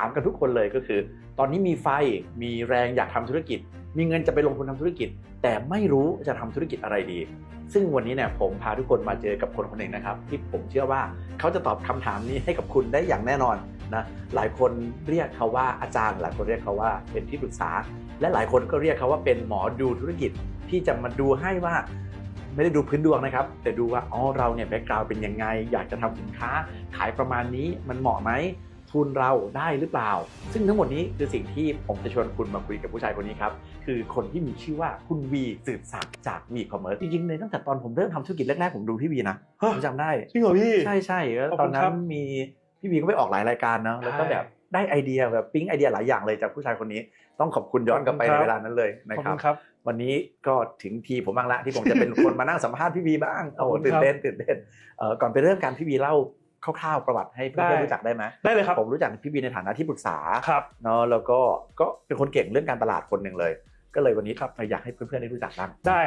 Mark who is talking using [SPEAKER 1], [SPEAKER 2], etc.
[SPEAKER 1] ามกันทุกคนเลยก็คือ ตอนนี้มีไฟมีแรงอยากทำธุรกิจ มีเงินจะไปลงทุนทำธุรกิจ แต่ไม่รู้จะทำธุรกิจอะไรดี ซึ่งวันนี้เนี่ยผมพาทุกคนมาเจอกับคนคนหนึ่งนะครับ ที่ผมเชื่อว่าเขาจะตอบคำถามนี้ให้กับคุณได้อย่างแน่นอนนะหลายคนเรียกเขาว่าอาจารย์ หลายคนเรียกเขาว่าเป็นที่ปรึกษา และหลายคนก็เรียกเขาว่าเป็นหมอดูธุรกิจที่จะมาดูให้ว่าไม่ได้ดูพื้นดวงนะครับ แต่ดูว่าอ๋อเราเนี่ยแบ็กกราวด์เป็นยังไง อยากจะทำสินค้าขายประมาณนี้มันเหมาะไหม ทุนเราได้หรือเปล่า ซึ่งทั้งหมดนี้คือสิ่งที่ผมจะชวนคุณมาคุยกับผู้ชายคนนี้ครับ คือคนที่มีชื่อว่าคุณวีสืบศักดิ์จากวีคอมเมิร์ซจริงๆเลยตั้งแต่ตอนผมเริ่มทำธุรกิจแรกๆ ผมดูพี่วีนะ
[SPEAKER 2] ฮะ
[SPEAKER 1] ผมจำได้
[SPEAKER 2] จริงเหรอพี่
[SPEAKER 1] ใช่ใช่แล้ว
[SPEAKER 2] ขอบ
[SPEAKER 1] ต
[SPEAKER 2] คุ
[SPEAKER 1] อน
[SPEAKER 2] ณ
[SPEAKER 1] นั้
[SPEAKER 2] ครั
[SPEAKER 1] น
[SPEAKER 2] บ
[SPEAKER 1] มีพี่วีก็ไปออกหลายรายการเนาะแล้วก็
[SPEAKER 2] ใช่
[SPEAKER 1] แบบได้ไอเดียแบบปิ๊งไอเดียหลายอย่างเลยจากผู้ชายคนนี้ ต้องขอบคุณย้อนกลับไป
[SPEAKER 2] ขอบ
[SPEAKER 1] ใน
[SPEAKER 2] คุณครับ
[SPEAKER 1] เวลานั้นเลยนะ
[SPEAKER 2] ขอบ
[SPEAKER 1] ครั
[SPEAKER 2] คุ
[SPEAKER 1] บ
[SPEAKER 2] ณครับ
[SPEAKER 1] วันนี้ก็ถึงทีผมบ้างละที่ผมจะเป็นคนมานั่งสัมภาษณ์พี่วีบ้างโอ้โห
[SPEAKER 2] ขอบคุณ
[SPEAKER 1] ตื่น
[SPEAKER 2] ครับ
[SPEAKER 1] เต้นตื่นเต้นเอ่อก่อนไปเริ่มการพี่วีเล่า คร่าวๆประวัติให้เพื่อนๆรู้จักได้ไหม
[SPEAKER 2] ได้เลยครับ
[SPEAKER 1] ผมรู้จักพี่บีในฐานะที่ปรึกษา
[SPEAKER 2] ครับ
[SPEAKER 1] เนาะแล้วก็ก็เป็นคนเก่งเรื่องการตลาดคนหนึ่งเลย ก็เลยวันนี้ครับอยากให้เพื่อนๆได้รู้จักบ้าง
[SPEAKER 2] ได้